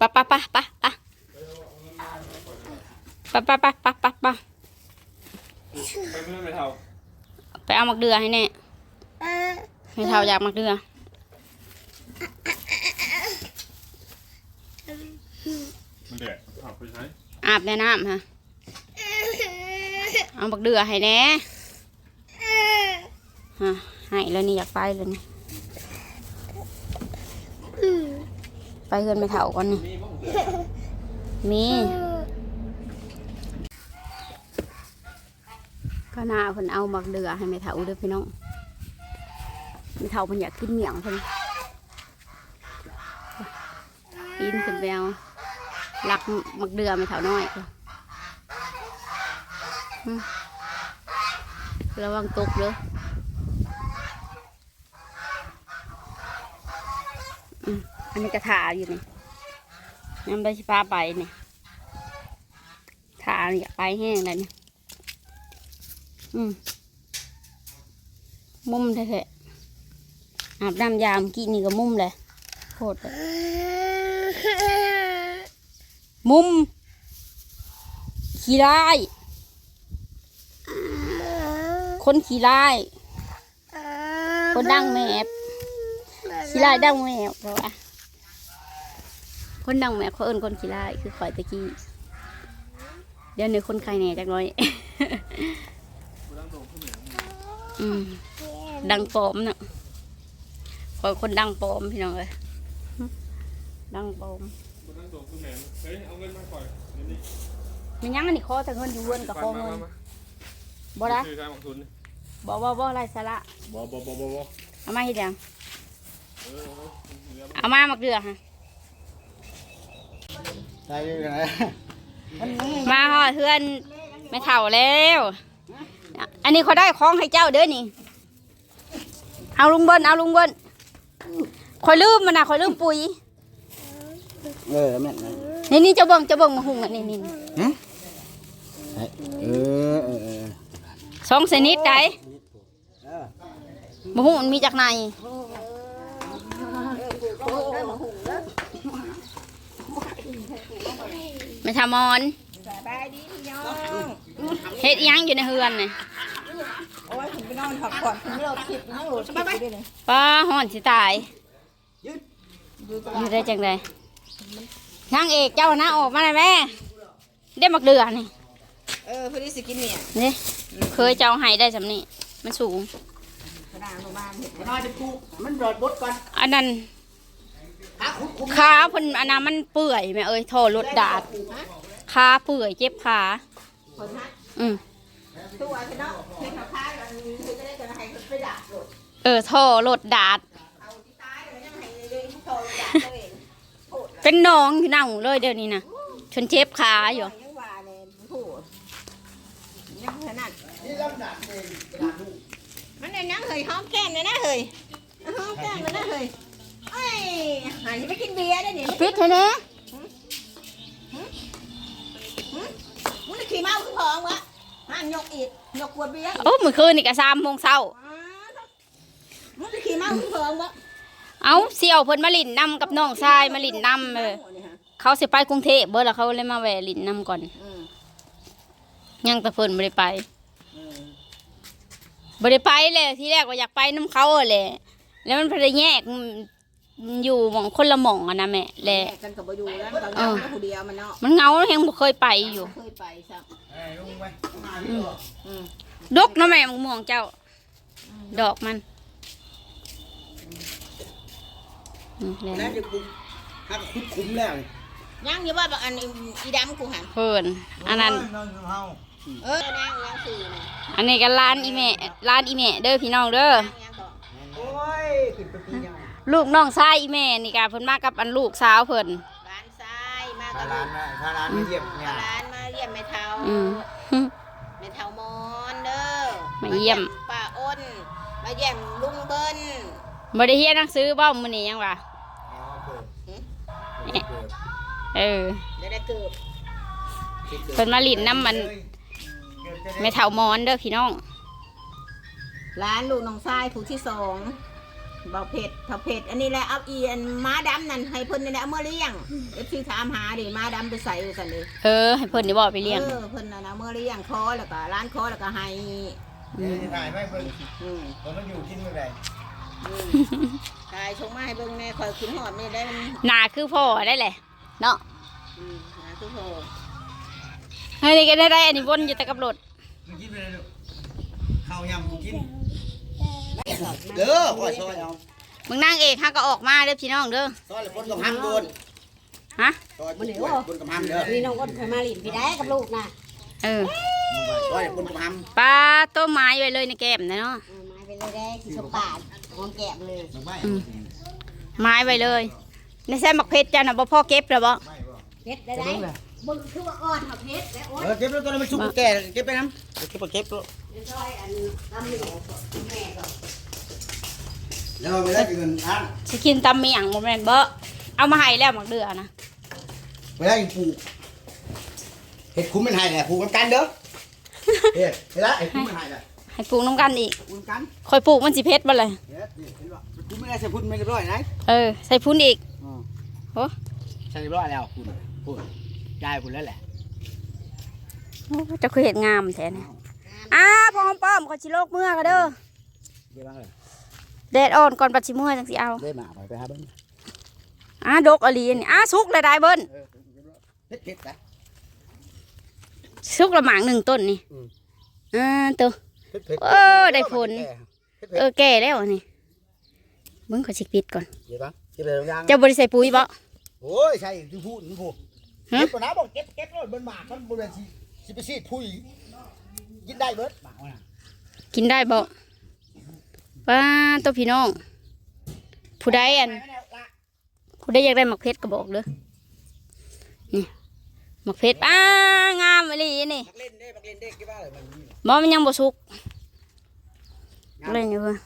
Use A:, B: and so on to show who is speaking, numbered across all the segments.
A: ปะปะปะปะปะปะปะปะปะปะปะ
B: ไปเพื่อนไปเท่า
A: ไปเอามักเดือให้แน่ให้เท่าอยากมักเดือ
B: มันเดือดขับไปใช้
A: อาบในน้ำฮะเอามักเดือให้แน่ฮะให้แล้วนี่อยากไปแล้วนี่ ไปเฮือนไม่เท่าก่อนนี่
B: มี
A: ก็น่าเพิ่นเอามักเดือให้แม่เฒ่าเด้อพี่น้องแม่เฒ่าเพิ่นอยากกินเมี่ยงเพิ่นปีนขึ้นไปเอาลักมักเดือแม่เฒ่าน้อยระวังตกเด้อ อันนี้กระถาอยู่นี่น้ำไดชิพาไปนี่ถานี่ไปแห้งเลยนี่อืมมุมแท้ๆอาบน้ำยามกี่นี่ก็มุมเลยโคตรเลยมุมขี้ร้ายคนขี้ร้ายคนดังแมบขี้ร้ายดังแมบเพราะว่า คนดังแมบเขาเอิ้นคนขี้ร้ายคือข่อยตะกี้ เดี๋ยวนี้คนใครแหน่จักหน้อย อืมดังปลอมเนาะข่อยคนดังปลอมพี่น้องเลยดังปลอม
B: คนนั่งโดดคือแหมเฮ้ยเอาเงินมาก่อนเดี๋ยวนี้
A: มันยังอันนี้ขอแต่เงินอยู่เวินกับขอเงินบ่ได้
B: คือการลงทุน
A: บ่บ่บ่ไรสาระ
B: บ่บ่บ่บ่บ่
A: เอามาให้ยัง
B: เออเออ
A: เอามามักเดือฮะ
C: ได้ยังไง
A: มาหอดเพื่อนไม่เท่าแล้ว อันนี้เขาได้ของให้เจ้าเด้อนี่ เอาลุงเบิ้ลเอาลุงเบิ้ลคอยลืมมันนะคอยลืมปุ๋ย
C: เออแม่นนะ
A: นี่นี่เจะเบิ่งเจะเบิ่งมาหุงอันนี้นี่นี่
C: เออเออเออ
A: สองชนิดได้
C: เออ
A: มาหุงมันมีจากไหน ไม่ทำมอนเฮ็ดอิหยังอยู่ในเฮือนนี่
D: โอ้ยผมไปนอนพักผ่อนผมไม่เอาคลิปนั่งโหลดคลิปไปเลย
A: ป้าห่อนสิตายอยู่ได้จังไดนางเอกเจ้าหน้าออกมาเลยแม่ได้มักเดือนี่
D: เออพอดีสิกินเนี่ย
A: นี่เคยเจ้าให้ได้สำนี่มันสูง
D: กระดานประมาณเห็ด
C: น้อยจะกูมันรอดบดก่อน
A: อันนั้น
C: ขา
A: พิ่นอันนั้นมันเปื่อยแม่เอ้ยโทรรถดาดขาเปื่อยเจ็บขาอืม
D: เออโท
A: รรถดาด
D: เป็
A: นน้องอยู่หน้าหูเลยเดี๋ยวนี้นะชนเจ็บขาอยู่
D: มันเลยนั่
C: ง
D: เหยห้อมแก้มเลยนะเหยห้อมแก้มเลยนะเหย ยหายไปกินเบียร์ได้เนี่ย
A: ปิดให้แน่
D: มึงจะขี่เมาขึ้นพองวะห้ามยกอีกยกขวดเบียร์
A: โอ้มื้อคืนนี่ก็3โมงเช้า
D: มึงจะขี่เมาขึ้นพองวะ
A: เอาเสี่ยวเพิ่นมาลินนํกับน้องชายมาลินนํเออเขาสิไปกรุงเทพเบิดแล้วเขาเลยมาแวะลินนํก่อน
D: อืม
A: ยังแต่เพิ่นบ่ได้ไปบ่ได้ไปเลยที่แรกว่าอยากไปน้ำเขาอะแหละแล้วมันพยแยก อยู่หม่องคนละหม่องอะนะแม่แหละ
D: แยกกันกับบ่อยู่แล้วตอนนั้นมันผู้เดียวมันเนาะ
A: มันเหงาแฮงบ่เคยไปอยู่
D: เคยไปซะ
C: เอ้ยลงไปมาพี่หรอ
D: อืม
A: ดกเนาะแม่มะม่วงเจ้า ดอกมันอืมแล้ว
C: แล้วจะกูหักคุดคุ้มแล้วนี่
D: ยังอยู่ว่าแบบอันนี้อีดำกูหัน
A: เพิ่นอันนั้น
D: เออนั่งยังสี่นะ
A: อันนี้ก็ร้านอีแม่ร้านอีแม่เด้อพี่น้องเด้อ
D: นั่ง
C: ยัง
A: ลูกน้องชายอีแม่นี่ก็เพิ่นมากับอันลูกสาวเพิ่น
D: ร้านซ้ายมา
C: ถ้า
D: กับ
C: ร้านนะถ้าร้านไม่เยี่ยมเนี่ย
D: ร้านมาเยี่ยมแม่เทา
A: อืม
D: แม่เทามอนเด้อ
A: มาเยี่ยม
D: ป้าอ้น มาเยี่ยมลุงเบิ้ล
A: บ่ได้เรียนหนังสือบ่มื้อนี้ยังวะ
C: เอาเปิด
D: หืม
C: เปิดเปิด
A: เออ
D: เดี๋ยวได้เกือบ
C: ปิดเลย
A: เพิ่นมาลิ้นน้ำมัน
C: เกิดจะได้
A: แม่เฒ่ามอนเด้อพี่น้อง
D: ร้านลูกน้องชายผู้ที่สอง เบาเผ็ดเผาเผ็ดอันนี้แหละเอาอีอันม้าดำนั่นให้เพิ่นนี่แหละเอามาเลี้ยงเอฟซีถามหาดิม้าดำไปใส่ไว้สั่นเลย
A: เออ ให้เพิ่นนี่บ่ไปเลี้ยง
D: เออเพิ่นน่ะนะเอามาเลี้ยงคอแล้วก็ร้านคอแล้วก็ให้
C: เดี๋ยวจะถ่ายไม่เบิ่ง
D: อืม
C: ตอนมันอยู่กินไม่ได้
D: อืมขายชงมาให้เบิ่งแม่คอยกินหอดนี่ได้มัน
A: หนาคือพ่อได้แหละ เนาะ
D: อืมหาทุกโห
A: เฮ้ยนี่ก็ได้ได้อันนี้วนอยู่แต่กับรถ
C: มึงกินไปเลยลูกข้าวยำกูกิน เด้อพ่อซอยเอา
A: มึงนั่งเอกฮะก็ออกมาเด้อพี่น้องเด้อ
C: ซอยเลยคนกับห้ำโดน
A: ฮะ
C: ซอยคนกับห้ำเด้อ
E: มีน้องอ้นเคยมาหลินพี่ได้กับลูกนะ
A: เออ
C: ซอยคนกับห้
A: ปลาต้มไม้ไว้เลยในแก้มนะเนาะ
E: เอาไม้ไปเลยได้ที่สบปาดหอมแก้มเลยำ
C: ไม่
A: ไม้ไว้เลยในแซ่มักเพชรจ้ะน่ะบ่พ่อเก็บแล้วบ่
E: เพชรได้ได้ บึงคือว่าอ่อนมาเพชรและอ้น
C: เออเก็บแล้วตอนนั้นมันชุบแก่เก็บไปน้ำเก็บไปเก็บแล้ว
E: เดี๋ยวซอยอันตำหนิแม่ก็
C: แล้วไม่ได้เงินอัน
A: สิกินตำเมียงบ่แม่นบ่เอามาให้แล้วมักเดือนะ
C: ไม่ได้ปลูกเห็ดคุ้มเป็นไห้แหละปลูกกันกันเด้อเฮ้ยเห็นละเห็ดคุ้มเป็นไห้แหละ
A: ให้ปลูกน้ำกันอีก
C: ปลูกกัน
A: ค่อยปลูกมันสิเพชรบ่เลย
C: เฮ็ดนี่เห็นว่าคุ้มไม่ได้ใส่พุ่นไม่เรียบร้อยนะ
A: เออใส่พุ้นอีกโอ้
C: ใส่เรียบร้อยแล้วพุ่นพุ่น ได้พุ่นแล้วแหละ
A: โอ้เจะคือเห็ดงามแท้เนี่ยอ้าพอหอมป้อมก็สิโลกเมื่อก็เด้อ
C: เดี๋ยวบ้างเลย
A: แดดอ่อนก่อนปัดสิเมื่อจังสิเอา
C: ได้มาไปไปหาเบิ้ง
A: อ้าดกอลีนี่อ้าสุกเลยได้เบิ้น
C: เฮ็ดเฮ็ดนะ
A: สุกละหมางหนึ่งต้นนี่
C: อืม
A: อ่าตัว
C: เฮ็ดเฮ็ด
A: เออได้ผล เออแก่แล้วนี่เบิ้งขอชิกปิดก่อน
C: เดี๋ยวบ้างเก็บเลยยาง
A: เจ้าบริใส่ปุ๋ยบ่
C: โอ้ยใช่ที่พูดนี่พูด
A: ฮะ
C: เก็บก่อนนะบอกเก็บเก็บรถเบิ้ลหมากมันบริเวณสิสิไปซีดพุยกินได้เบิดหมากวะน่ะ
A: กินได้บ่ป้าตัวพี่น้อง ผู้ใดอัน
C: ไปไม่ได้ละ
A: ผู้ใดอยากได้หมักเพชรก็บอกเด้อนี่หมักเพชรอ้างามอหลีนี่
C: มักเล่นเด้มักเล่นเด้คิดว่าอะไรมันนี่
A: บ่มันยังบ่สุก
C: งาม
A: เล่นอยู่เพิ่น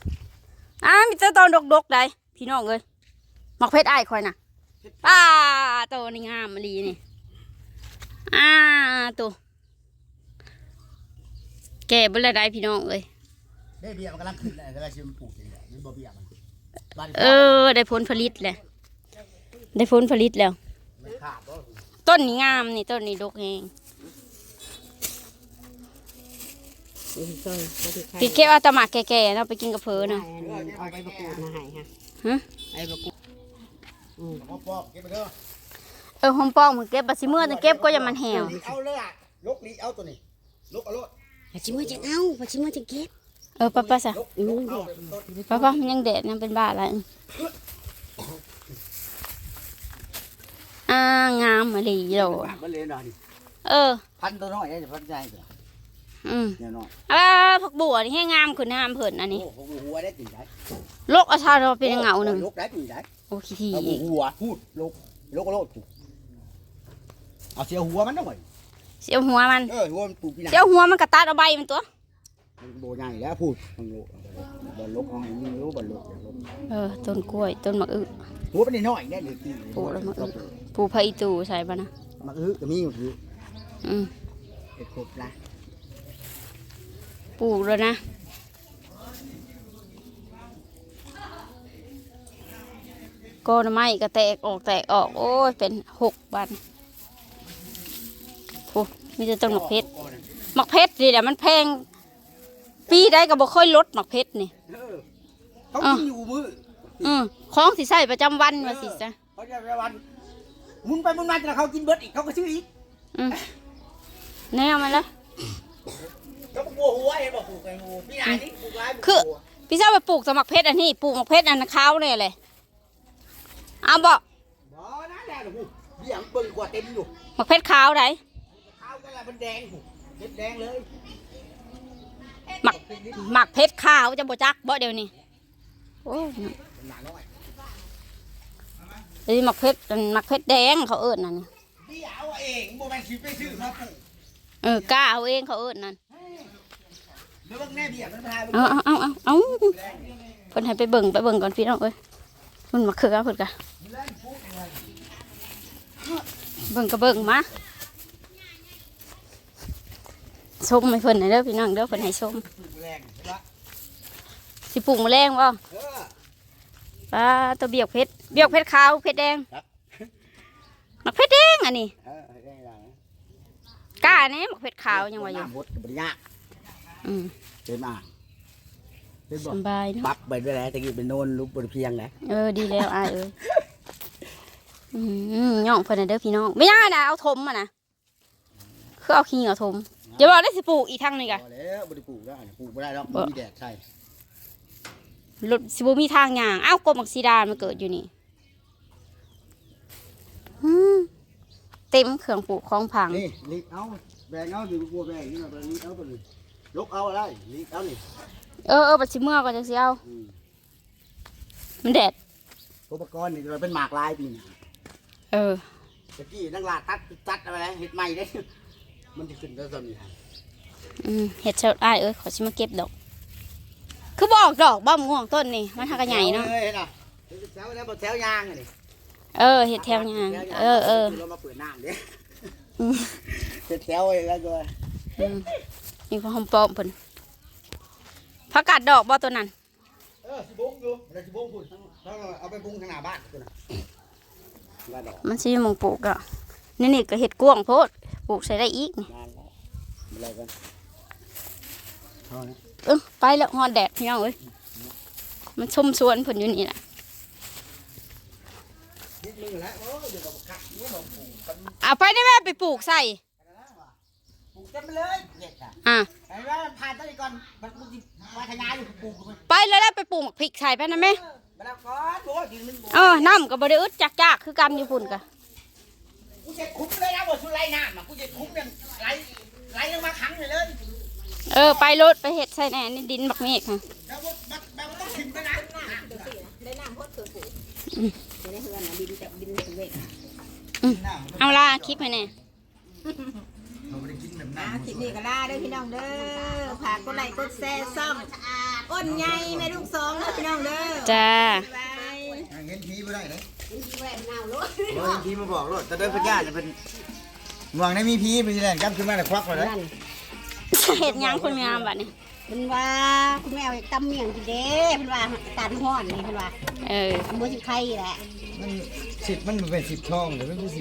A: อ้ามีแต่ตอนดกๆได้พี่น้องเอ้ยหมักเพชรอ้ายคอยน่ะป้าตัวนี่งามอหลีนี่ อ้าตัวแก่บ่ละได้พี่น้องเอ้ย
C: ได้เบี้ยมันกำลังขึ้นเลยกำลังชิมปลูกอยู่เนี่ยมันบ่เบี้ยมันบ้าน
A: เออ ได้ผลผลิตแล้วได้ผลผลิตแล้ว
C: มันขาดบ่
A: ต้นนี้งามนี่ต้นนี้ดกเอง
E: ซอยก็ถือไข่
A: พี่เก็บเอาแตะหมากแก่ๆเนาะไปกินกับเพอเนาะ
E: เอาไปประกูดมาให้ฮะ
A: ฮะ
E: ไอ้ประกูด
C: เอามาปอกเก็บไปเด้อ
A: เออหอมปองมือเก็บบัดสิเมื่อจะเก็บก็อย่ามันแหว
C: เอาเลยอะลกนี่เอาตัวนี้ลกเอาโลด
E: ปัจฉิมจะเอาปัจฉิมจะเก็บ
A: เออป้าป้าซะ
C: ลก
E: อืม
C: เอา
E: เด็ด
C: เป็นต้น
A: ป้าป้ามันยังแดดยังเป็นบ้าอะไรอ่างามมาลีโล
C: มันเลยหน่อยนี่
A: เออ
C: พันตัวน้อยได้จะพันใจตัว
A: อืม
C: เนี่ยน้อย
A: อ่าผักบัวนี่ให้งามขึ้นงามเพิ่นอันนี้
C: โอ้โหหัวได้ตีได้
A: โลกอาชาเราเป็นเงาหนึ่ง
C: ลกได้ตีได้
A: โอ้ขี้ที
C: เอา
A: อีก
C: หัวพูดลกลกเอาโลด เอาเสียหัวมันหน่อย
A: เสียวหัวมัน
C: เออหัวมันปลูกพี่นา
A: เสียวหัวมันกระตัดเอาใบมันตัว
C: มันโบใหญ่แล้วพูดมันโลบอลลกเอาให้ยิงรู้บอลลกอย่าลก
A: เออต้นกล้วยต้นมะอึ
C: หัวเป็นน้อยได้หรือตี
A: ปลูกแล้วมันอึปูพะอีตูใส่ปะนะ
C: มันอึก็มีอยู่คือ
A: อืม
C: เห็ดครบละ
A: ปลูกแล้วนะก้อนไม้ก็แตกออกแตกออก โอ้ยเป็นหกวัน โอ้มีแต่ต้นหมักเพชรหมักเพชรนี่แหละมันแพง ปีได้ก็บ่ค่อยลดหมักเพชรนี่
C: เออเขากินอยู่มือ
A: อืมของสิใส่ประจำวันว่าสิจ้ะ
C: เขาจะระวันหมุนไปหมุนมาจนเขากินเบิดอีกเขาก็ซื้ออีก
A: อืมแนวมันแล้ว
C: แล้วก็บัวหัวเห็นบอกปลูกไงงูพี่นายนี่ปลูกไร
A: คือพี่เจ้าไปปลูกสมักเพชรอันนี้ปลูกหมักเพชรอันนั้นเขาเนี่ยเลยเอาบ่
C: บ่นะแดงหนูเบี้ยมันเบิ่งกว่าเต็มอยู่
A: หมักเพชรขาวไหน
C: ข้าวก็ละมันแดงหูเห็ดแดงเลย
A: หมักหมักเพชรขาวจะบ่จักบ่เดี๋ยวนี้โอ้ย
C: หนาน้อย
A: ไอ้หมักเพชรอันหมักเพชรแดงเขาเอิ้นนั่นนี่
C: เบี้ยเอาเองโบแมนชิไปซื้อมาปลูก
A: เออกล้าเอาเองเขาเอิ้นนั่น
C: เดี๋ยวเบิ่งแน่เบี้ยมันพาย
A: เอาเอาเอาเอาเอาเพิ่นให้ไปเบิ่งไปเบิ่งก่อนพี่น้องเอ้ยเพิ่นมาเขือเพิ่นกะเบิ่งก็เบิ่งมา ชมให้เพิ่นหน่อยเด้อพี่น้องเด้อเพิ่นให้ชม
C: ปลูกแรงใช่ปะ
A: สิปลูกแมลงบ่
C: เออ
A: ปลาตัวเบียกเพชรเบียกเพชรขาวเพชรแดงหมักเพชรแดงอันนี้
C: เออได้ได้
A: กล้าแน่หมักเพชรขาวยังว่าอยู่
C: น้ำหดกับบริยาก
A: อืม
C: เต็มอ่างเป็นบ่
A: สำบายเนาะ
C: ปักไปด้วยแล้วตะกี้เป็นโนนลูกบนเพียงนะ
A: เออดีแล้วอายเอ้ยอืมย่องเพิ่นน่ะเด้อพี่น้องไม่ยากนะเอาถมอะนะคือเอาขี้เอาถม เดี๋ยวบอกได้สิปลูกอีกทางหนึงกะ
C: พอแล้วบริปลูกได้ปลูกไม่ได้หรอก
A: บ่
C: มีแดดใช่
A: รถสิบ่มีทางย่างเอ้ากบมักซีดานมาเกิดอยู่นี่อืมเต็มเครื่องปลูกของพัง
C: นี่ลิกเอาแบงเอาอยู่กลัวแบงนี่มาแบงลิกเอาตัวนี้ยกเอาอะไรลิกเอานี่
A: เออเออบัดสิเมื่อก็จังสิเอา
C: อืม
A: มันแดด
C: อุปกรณ์นี่เราเป็นหมากลายปีนะ
A: เออ
C: ตะกี้นังลาตัดตัดอะไรเห็ดใหม่ได้ มันจะขึ้นก็ตอนนี้
A: อืมเฮ็ดเชิดอ้ายเอ้ยขอสิมาเก็บดอก คือบอกดอกบ้าม่วงต้นนี่มันหักกระใหญ่เนาะ
C: เห็นอะแถวแล้วแถวยางอะนี่
A: เออเฮ็ดแถวย่างเออเออ
C: เรามาเปิดน้ำเด้
A: อืม
C: เห็ดแถวเลยแล้วก็
A: อืมนี่ก็หอมปลอมเพิ่นผักกาดดอกบ่ตัวนั้น
C: เออสิบุ้งอยู่เราสิบุ้งพูดทั้งเอาไปบุ้งทางหน้าบ้านกูนะบ้านดอก
A: มันสิมีหมองปลูกอะนี่นี่ก็เฮ็ดกวางโพด ปลูกใส่ได้อีกนี่
C: นานแล้วอะไรกันเท่านี้
A: เออไปแล้วฮอดแดดพี่น้องเอ้ยมันชมสวนเพิ่นอยู่นี่ล่ะ
C: นิดนึงแล้วโอ้ยเดี๋ยวก็กักนี่บอกปลูกกัน
A: เอาไปได้แม่ไปปลูกใส่
C: นะว่ะปลูกเต็มไปเลยเห็ดอะ
A: อะ
C: ไอ้ว่าผ่านต้นนี้ก่อนมันปลูกที่มาทยายอยู่ปลูกมัน
A: ไปแล้วแล้วไปปลูกหมักพริกใส่ไปนะแม่
C: มาแล้วก่อนโอ้ยกินมันบ่
A: เออน้ำก็บ่ได้อึดจักจักคือกันอยู่พุ่นกะ
C: กูจะคุ้มเลยนะบ่ชุนไรน้ำอะกูจะคุ้มยังไหลไหลลงมาขังเลยเลย
A: เออ ไปรถไปเฮ็ดใส่แหน่นี่ดินบักเมฆค่ะ
C: แล้วว่าบักบักต้องขึ้นไปนะ
D: ได้น้ำพดเถื่อปลูกจะได้เฮือนนะดินจะดินถึงเวก
A: เอาล่ะคลิปให้แน่
C: เราไม่ได้กินแบบ
D: อะ
C: น้ำ
D: คลิปนี้ก็ลาเด้อพี่น้องเด้อฝากกดไลค์กดแชร์ซ่องอ้นใหญ่แม่ลูกสองเด้อพี่น้องเด้อ
A: จ้า
D: บ๊ายบาย
C: เห็นผีไม่ได้เลย
E: แหวนเน่าลูก
C: โอ้ยผีมาบอกรถแต่เดินพญาจะเป็นหวังได้มีผีไปที่ไหนกลับขึ้นมาแต่ควักเลย
E: นั่น
A: เฮ็ดหยังคนงามบัดนี้
E: เพิ่นว่าคุณแม่เอาไปตำเมี่ยงกินเด้เพิ่นว่าตาดห้อนนี่เพิ่นว่า
A: เออ
E: บ่สิไข่แหละ
C: มันสิบมันเป็นสิบทองหรือไม่ใช่